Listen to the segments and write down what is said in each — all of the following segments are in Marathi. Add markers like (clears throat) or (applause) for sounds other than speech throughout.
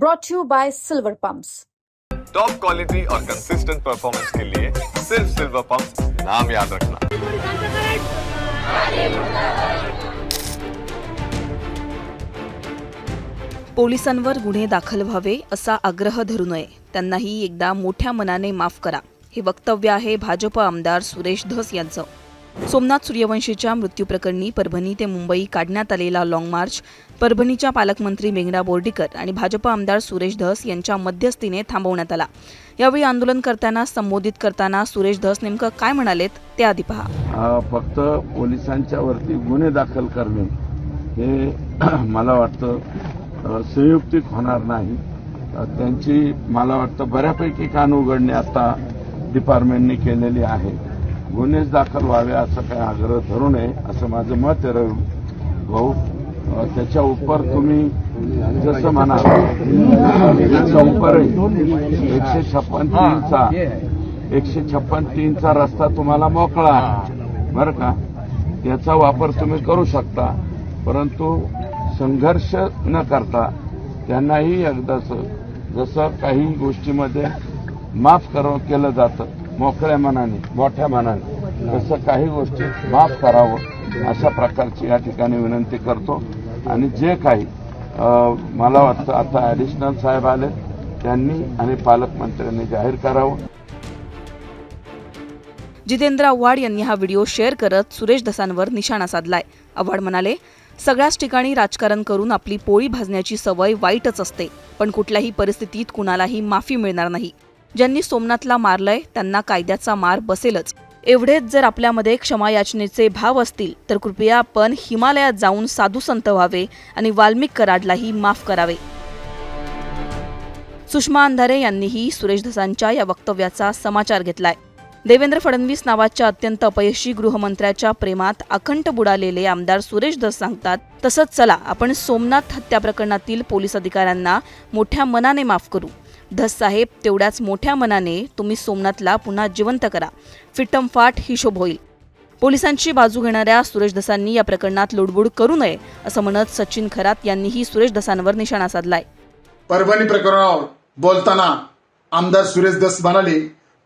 brought to you by Silver Pumps. Top quality और कंसिस्टेंट परफॉर्मेंस के लिए सिर्फ सिल्वर पंप नाम याद रखना। पोलिसांवर गुन्हे दाखल व्हावे असा आग्रह धरू नये. त्यांनाही एकदा मोठ्या मनाने माफ करा. हे वक्तव्य आहे भाजप आमदार सुरेश धस यांचं. सोमनाथ सूर्यवंशीच्या मृत्यूप्रकरणी परभणी ते मुंबई काढण्यात आलेला लाँग मार्च परभणीच्या पालकमंत्री मेघना बोर्डीकर आणि भाजप आमदार सुरेश धस यांच्या मध्यस्थीने थांबवण्यात आला. यावेळी आंदोलनकर्त्यांना संबोधित करताना सुरेश धस नेमकं काय म्हणालेत ते आधी पहा. फक्त पोलिसांच्या वरती गुन्हे दाखल करणे हे (clears throat) मला वाटतं संयुक्तिक होणार नाही. त्यांची मला वाटतं बऱ्यापैकी कान उघडणे आता डिपार्टमेंटने केलेली आहे. गुन्हेच दाखल व्हावे असं काही आग्रह धरू नये असं माझं मत आहे रवी भाऊ. त्याच्या उपर तुम्ही जसं म्हणा त्याच्या उपर एकशे छप्पन तीनचा एकशे छप्पन तीनचा रस्ता तुम्हाला मोकळा बरं का? याचा वापर तुम्ही करू शकता परंतु संघर्ष न करता त्यांनाही एकदाच जसं काही गोष्टीमध्ये माफ कर केलं जातं. मोकळ्या मनाने मोठ्या मनाने. तसं काही गोष्टी माफ करावं अशा प्रकारची या ठिकाणी विनंती करतो. आणि जे काही मला वाटतं आता ॲडिशनल साहेब आले त्यांनी आणि पालकमंत्र्यांनी जाहीर करावं. जितेंद्र आव्हाड यांनी हा व्हिडिओ शेअर करत सुरेश धसांवर निशाणा साधलाय. आव्हाड म्हणाले सगळ्याच ठिकाणी राजकारण करून आपली पोळी भाजण्याची सवय वाईटच असते. पण कुठल्याही परिस्थितीत कुणालाही माफी मिळणार नाही. ज्यांनी सोमनाथला मारलंय त्यांना कायद्याचा मार बसेलच. एवढेच जर आपल्यामध्ये क्षमायाचनेचे भाव असतील तर कृपया आपण हिमालयात जाऊन साधू संत व्हावे आणि वाल्मिक कराडलाही माफ करावे. सुषमा अंधारे यांनीही सुरेश धसांच्या या वक्तव्याचा समाचार घेतलाय. देवेंद्र फडणवीस नावाच्या अत्यंत अपयशी गृहमंत्र्याच्या प्रेमात अखंड बुडालेले आमदार सुरेश धस सांगतात तसंच चला आपण सोमनाथ हत्या प्रकरणातील पोलीस अधिकाऱ्यांना मोठ्या मनाने माफ करू. धस साहेब तेवढ्याच मोठ्या मनाने तुम्ही सोमनाथला पुन्हा जिवंत करा. फिटमफाट हिशोब होईल. पोलिसांची बाजू घेणाऱ्या सुरेश धसांनी या प्रकरणात लुडबुड करू नये असं म्हणत सचिन खरात यांनीही सुरेश धसांवर निशाणा साधलाय. परभणी प्रकरणावर बोलताना आमदार सुरेश दस म्हणाले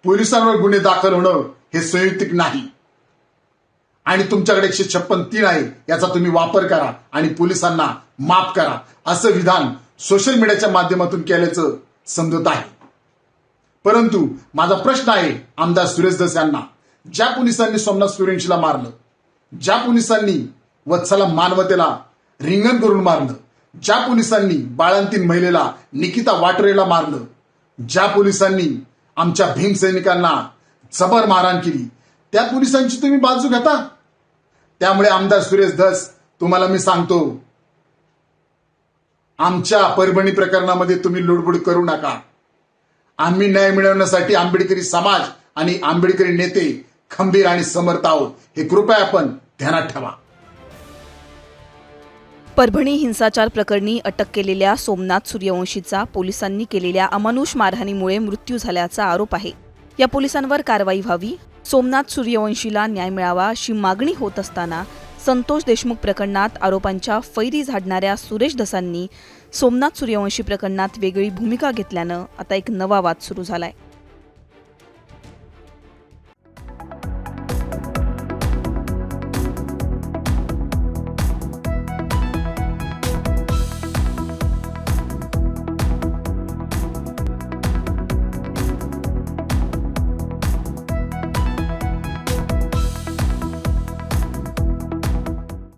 पोलिसांवर गुन्हे दाखल होणं हे संयुक्तिक नाही. आणि तुमच्याकडे एकशे छप्पन तीन आहे याचा तुम्ही वापर करा आणि पोलिसांना माफ करा. असं विधान सोशल मीडियाच्या माध्यमातून केल्याचं समजत आहे. परंतु माझा प्रश्न आहे आमदार सुरेश दस यांना ज्या पोलिसांनी सोमनाथ सुरेंशीला मारलं ज्या पोलिसांनी वत्सला मानवतेला रिंगण करून मारलं ज्या पोलिसांनी बाळंतीन महिलेला निकिता वाटरेला मारलं ज्या पोलिसांनी आमच्या भीमसैनिकांना जबर मारहाण केली त्या पोलिसांची तुम्ही बाजू घेता? त्यामुळे आमदार सुरेश धस तुम्हाला मी सांगतो आमच्या परभणी प्रकरणामध्ये तुम्ही लुडबुड करू नका. आम्ही न्याय मिळवण्यासाठी आंबेडकरी समाज आणि आंबेडकरी नेते खंबीर आणि समर्थ आहोत. हे कृपया आपण ध्यानात ठेवा. परभणी हिंसाचार प्रकरणी अटक केलेल्या सोमनाथ सूर्यवंशीचा पोलिसांनी केलेल्या अमानुष मारहाणीमुळे मृत्यू झाल्याचा आरोप आहे. या पोलिसांवर कारवाई व्हावी सोमनाथ सूर्यवंशीला न्याय मिळावा अशी मागणी होत असताना संतोष देशमुख प्रकरणात आरोपांच्या फैरी झाडणाऱ्या सुरेश धसांनी सोमनाथ सूर्यवंशी प्रकरणात वेगळी भूमिका घेतल्यानं आता एक नवा वाद सुरू झालाय.